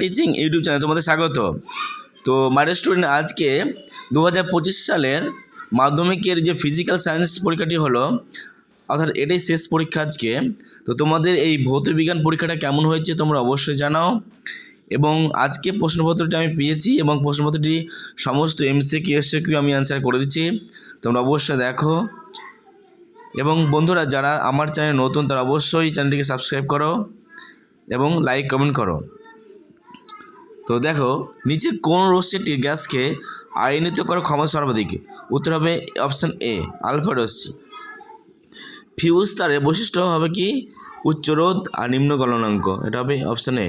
Teaching YouTube channel তোমাদের স্বাগত। তো মাই স্টুডেন্ট আজকে দু হাজার পঁচিশ সালের মাধ্যমিকের যে ফিজিক্যাল সায়েন্স পরীক্ষাটি হলো, অর্থাৎ এটাই শেষ পরীক্ষা আজকে। তো তোমাদের এই ভৌত বিজ্ঞান পরীক্ষাটা কেমন হয়েছে তোমরা অবশ্যই জানাও। এবং আজকে প্রশ্নপত্রটি আমি পেয়েছি এবং প্রশ্নপত্রটি সমস্ত এমসিকিউ এসিকিউ আমি অ্যান্সার করে দিচ্ছি। তোমরা অবশ্যই দেখো। এবং বন্ধুরা, যারা আমার চ্যানেল নতুন, তারা অবশ্যই চ্যানেলটিকে সাবস্ক্রাইব করো এবং লাইক কমেন্ট করো। তো দেখো, নিচে কোন রশ্মিটি গ্যাসকে আয়নিত করার ক্ষমতা সর্বাধিক? উত্তর হবে অপশান এ, আলফা রশ্মি। ফিউজ তারের বৈশিষ্ট্য হবে কি? উচ্চ রোধ আর নিম্ন গলনাঙ্ক, এটা হবে অপশান এ।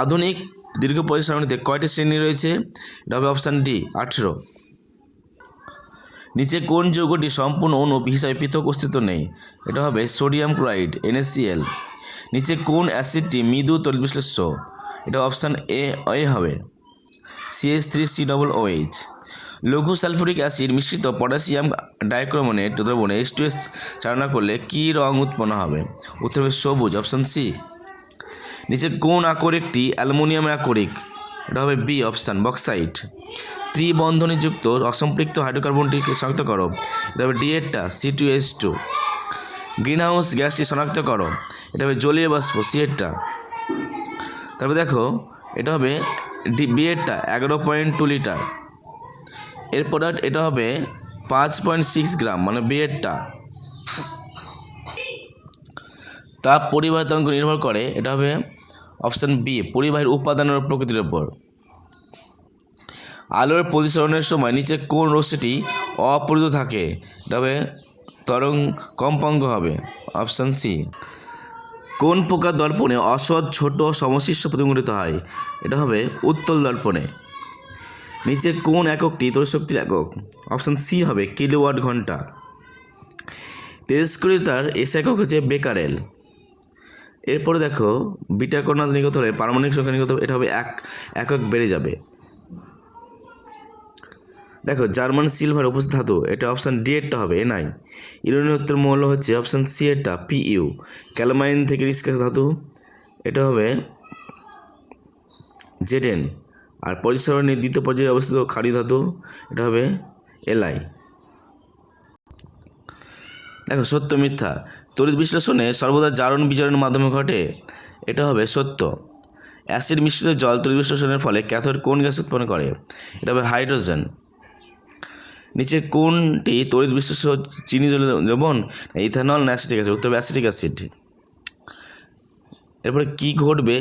আধুনিক দীর্ঘ পরিচয় সারণীতে কয়টি শ্রেণি রয়েছে? এটা হবে অপশান ডি, আঠেরো। নিচে কোন যৌগটি সম্পূর্ণ অনু হিসাবে পৃথক অস্তিত্ব নেই? এটা হবে সোডিয়াম ক্লোরাইড এনএসিএল নিচে কোন অ্যাসিডটি মৃদু তড়িৎ বিশ্লেষ্য? এটা অপশান এ এ হবে। CS three C double OH লঘু সালফুরিক অ্যাসিড মিশ্রিত পটাশিয়াম ডাইক্রোমোনেট দ্রবণে এইচ টু এস চালনা করলে কী রং উৎপন্ন হবে? উত্তর হবে সবুজ, অপশান সি নিচে কোন আকরিকটি অ্যালুমিনিয়াম আকরিক। এটা হবে বি অপশান বক্সাইট। ত্রিবন্ধনীযুক্ত অসম্পৃক্ত হাইড্রোকার্বনটিকে শনাক্ত করো। এটা হবে ডিএটটা C two S two greenhouse গ্যাসটি শনাক্ত করো। এটা হবে জলীয় বাষ্প সিএটটা তারপর দেখো, এটা হবে ডি বিএডটা এগারো পয়েন্ট টু লিটার এর প্রোডাক্ট এটা হবে পাঁচ পয়েন্ট সিক্স গ্রাম মানে বিএডটা তাপ পরিবাহিতাঙ্ক নির্ভর করে, এটা হবে অপশান বি পরিবাহীর উপাদানের প্রকৃতির ওপর আলোর প্রতিসরণের সময় নিচে কোন রশ্মিটি অপরিত থাকে? এটা হবে তরঙ্গ কম্পাঙ্ক হবে অপশান সি কোন প্রকার দর্পণে অসৎ ছোট সমশিষ্ট প্রতিফলিত হয়? এটা হবে উত্তল দর্পণে। নিচে কোন এককটি তড়িৎশক্তির একক? অপশান সি হবে কিলোওয়াট ঘণ্টা। তেজস্ক্রিয়তার এস একক হচ্ছে বেকারেল এরপরে দেখো বিটা কণা নিগত হলে পারমাণবিক সংখ্যা নিগত এটা হবে এক, একক বেড়ে যাবে। দেখো, জার্মান সিলভার উপস্থিত ধাতু, এটা অপশান ডি এরটা হবে এ নাই। ইউরেনিয়ত্তর মৌল হচ্ছে অপশান সি এরটা পি ইউ ক্যালামাইন থেকে নিষ্কাশিত ধাতু, এটা হবে জেডেন আর পরিসরণের দ্বিতীয় পর্যায়ে অবস্থিত খাড়ি ধাতু, এটা হবে এলআই দেখো, সত্য মিথ্যা। তড়িৎ বিশ্লেষণে সর্বদা জারণ বিজারণের মাধ্যমে ঘটে, এটা হবে সত্য। অ্যাসিড মিশ্রিত জল তড়িৎ বিশ্লেষণের ফলে ক্যাথোড কোন গ্যাস উৎপন্ন করে? এটা হবে হাইড্রোজেন। নিচে কোনটি তড়িৎ বিশ্লেষ চিনি লবণ ইথানল না অ্যাসিটিক অ্যাসিড, উত্তর হবে অ্যাসিটিক অ্যাসিড। এরপরে কী ঘটবে?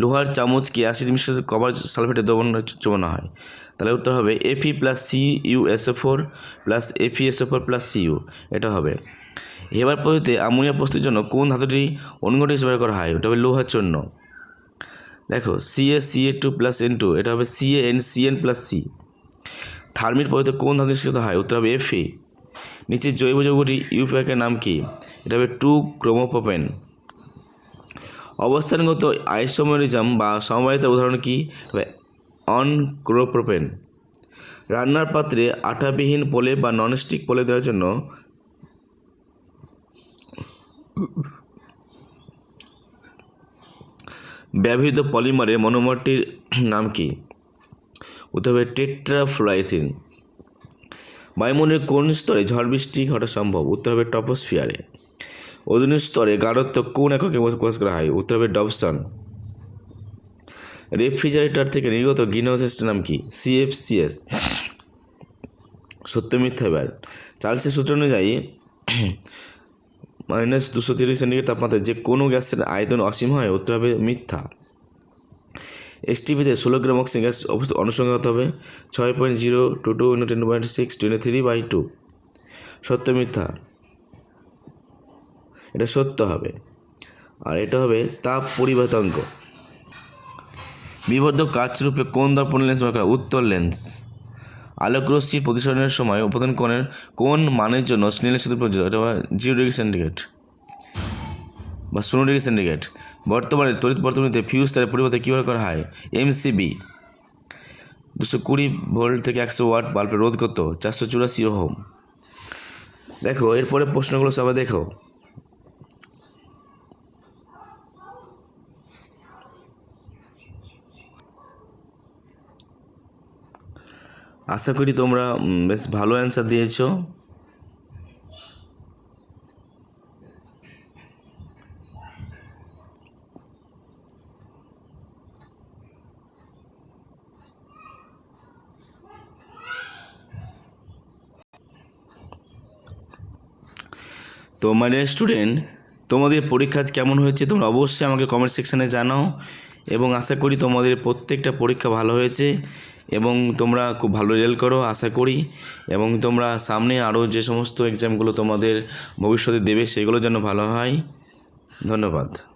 লোহার চামচকে অ্যাসিড মিশ্রিত কভার সালফেটের দ্রবণ চবানো হয়? তাহলে উত্তর হবে Fe plus C U SO four plus Fe SO four plus C U এটা হবে। এবার পদ্ধতিতে আমোনিয়া প্রস্তুতির জন্য কোন ধাতুটি অনুঘটক হিসেবে করা হয়? ওটা হবে লোহার চূর্ণ দেখো CA CA two plus N two এটা হবে CA N C N plus C থার্মির পদ্ধতিতে কোন ধাতু নিষ্কৃত হয়? উত্তর হবে এফি নিচে জৈব যৌগটি ইউপ্যাকের নাম কি? এটা হবে টু ক্রোমোপোপেন অবস্থানগত আইসোমেরিজম বা সমবায়িত উদাহরণ কি? অন ক্রোপ্রোপেন রান্নার পাত্রে আঠাবিহীন পোলে বা ননস্টিক পোলে দেওয়ার জন্য ব্যবহৃত পলিমারের মনোমরটির নাম কি? উত্তর হবে বায়ুমণ্ডলের কোন স্তরে ঝড় বৃষ্টি ঘটা সম্ভব? উত্তর হবে টপোস্ফিয়ারে। ওজনের স্তরে গাঢ়ত্ব কোন এককে প্রকাশ করা হয়? উত্তর হবে ডবসন। রেফ্রিজারেটর থেকে নির্গত গ্রিনহাউস গ্যাসের নাম কি? সিএফসিএস। সত্য মিথ্যা এবার। চার্লসের সূত্র অনুযায়ী, মাইনাস দুশো তিরিশ সেন্টিগ্রেড তাপমাত্রায় যে কোনো গ্যাসের আয়তন অসীম হয়, উত্তর হবে মিথ্যা। এসটিভিতে ষোলো গ্রাম অক্সিজেন গ্যাস অবস্থা অনুসংখ্যা হতে হবে ছয় point zero two two ten point six twenty three by two সত্য মিথ্যা। এটা সত্য হবে। আর এটা হবে তাপ পরিবাহিতাঙ্ক। বিবর্ধক কাচরূপে কোন দর্পণ লেন্স ব্যবহার করা? উত্তর লেন্স আলোকরশ্মির প্রতিসরণের সময় উপাদান কোণের কোন মানের জন্য স্নেলের সাথে প্রযোজ্য? এটা জিরো ডিগ্রি সেন্টিগ্রেড বা শূন্য ডিগ্রি সেন্টিগ্রেড বর্তমানে তড়িৎ বর্তমানিতে ফিউজ তারের পরিবর্তে কীভাবে করা হয়? এমসিবি দুশো কুড়ি ভোল্ট থেকে একশো ওয়াট বাল্বের রোধ কত চারশো চুরাশি হোম দেখো, এরপরে প্রশ্নগুলো সবাই দেখো। আশা করি তোমরা বেশ ভালো অ্যান্সার দিয়েছ। তো মানে স্টুডেন্ট তোমাদের পরীক্ষা কেমন হয়েছে তোমরা অবশ্যই আমাকে কমেন্ট সেকশানে জানাও। এবং আশা করি তোমাদের প্রত্যেকটা পরীক্ষা ভালো হয়েছে এবং তোমরা খুব ভালো রেজাল্ট করো, আশা করি। এবং তোমরা সামনে আরও যে সমস্ত এক্সামগুলো তোমাদের ভবিষ্যতে দেবে, সেগুলো যেন ভালো হয়। ধন্যবাদ।